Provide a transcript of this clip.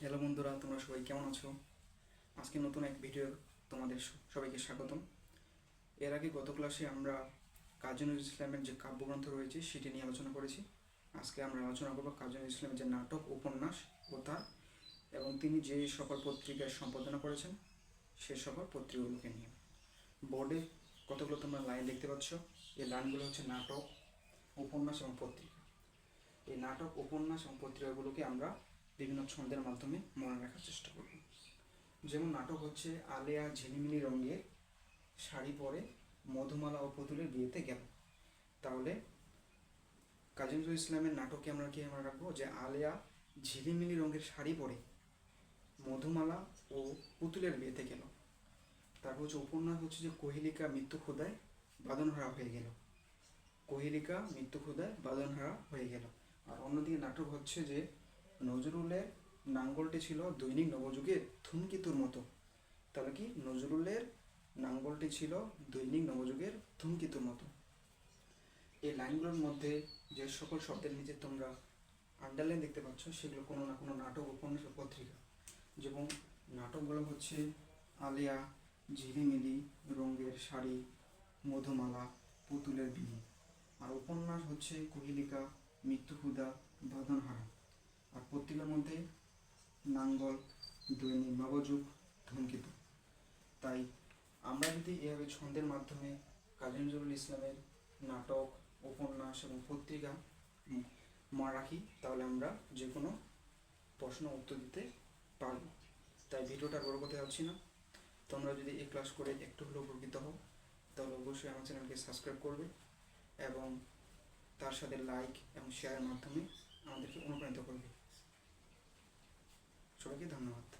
Hello বন্ধুরা, তোমরা সবাই কেমন আছো? আজকে নতুন এক ভিডিও তোমাদের সবাইকে স্বাগতম। এর আগে গত ক্লাসে আমরা কাজী নজরুল ইসলামের যে কাব্যগ্রন্থ রয়েছে, সেটি নিয়ে আলোচনা করেছি। আজকে আমরা আলোচনা করব কাজী ইসলামের যে নাটক, উপন্যাস ও তার, এবং তিনি যে সকল পত্রিকায় সম্পাদনা করেছেন, সে সকল পত্রিকাগুলোকে নিয়ে। বোর্ডে কতগুলো তোমরা লাইন দেখতে পাচ্ছ? এই লাইনগুলো হচ্ছে নাটক, উপন্যাস এবং পত্রিকা। এই নাটক, উপন্যাস এবং পত্রিকাগুলোকে আমরা বিভিন্ন ছন্দের মাধ্যমে মনে রাখার চেষ্টা করব। যেমন নাটক হচ্ছে আলেয়া ঝিলিমিলি রঙের শাড়ি পরে মধুমালা ও পুতুলের বিয়েতে গেল। তাহলে কাজী নজরুল ইসলামের নাটকে আমরা কি আমরা রাখব? যে আলেয়া ঝিলিমিলি রঙের শাড়ি পরে মধুমালা ও পুতুলের বিয়েতে গেল। তারপর হচ্ছে উপন্যাস হচ্ছে যে কোহিলিকা মৃত্যু ক্ষুদায় বাদনহারা হয়ে গেল। কোহিলিকা মৃত্যু ক্ষুদায় বাদনহারা হয়ে গেল। আর অন্যদিকে নাটক হচ্ছে যে নজরুলের নাঙ্গলটি ছিল দৈনিক নবযুগের ধূমকেতুর মতো। তাহলে কি নজরুলের নাঙ্গলটি ছিল দৈনিক নবযুগের ধূমকেতুর মতো? এই লাইনগুলোর মধ্যে যে সকল শব্দের নিচে তোমরা আন্ডারলাইন দেখতে পাচ্ছ, সেগুলো কোনো না কোনো নাটক উপন্যাস পত্রিকা। যেমন নাটকগুলো হচ্ছে আলিয়া ঝিলিমিলি রঙের শাড়ি, মধুমালা, পুতুলের বিয়ে। আর উপন্যাস হচ্ছে কোহিলিকা, মৃত্যুহুদা বাঁধনহারা আর পত্রিকার মধ্যে নাঙ্গল, দৈনিক নবযুগ, ধূমকেতু। তাই আমরা যদি এভাবে ছন্দের মাধ্যমে কাজী নজরুল ইসলামের নাটক, উপন্যাস এবং পত্রিকা মনে রাখি, তাহলে আমরা যে কোনো প্রশ্ন উত্তর দিতে পারব। তাই ভিডিওটা বড় করতে যাচ্ছি না। তোমরা যদি এই ক্লাস করে একটু হলেও উপকৃত হও, তাহলে অবশ্যই আমার চ্যানেলকে সাবস্ক্রাইব করবে এবং তার সাথে লাইক এবং শেয়ারের মাধ্যমে আমাদেরকে অনুপ্রাণিত করবে। সবাইকে ধন্যবাদ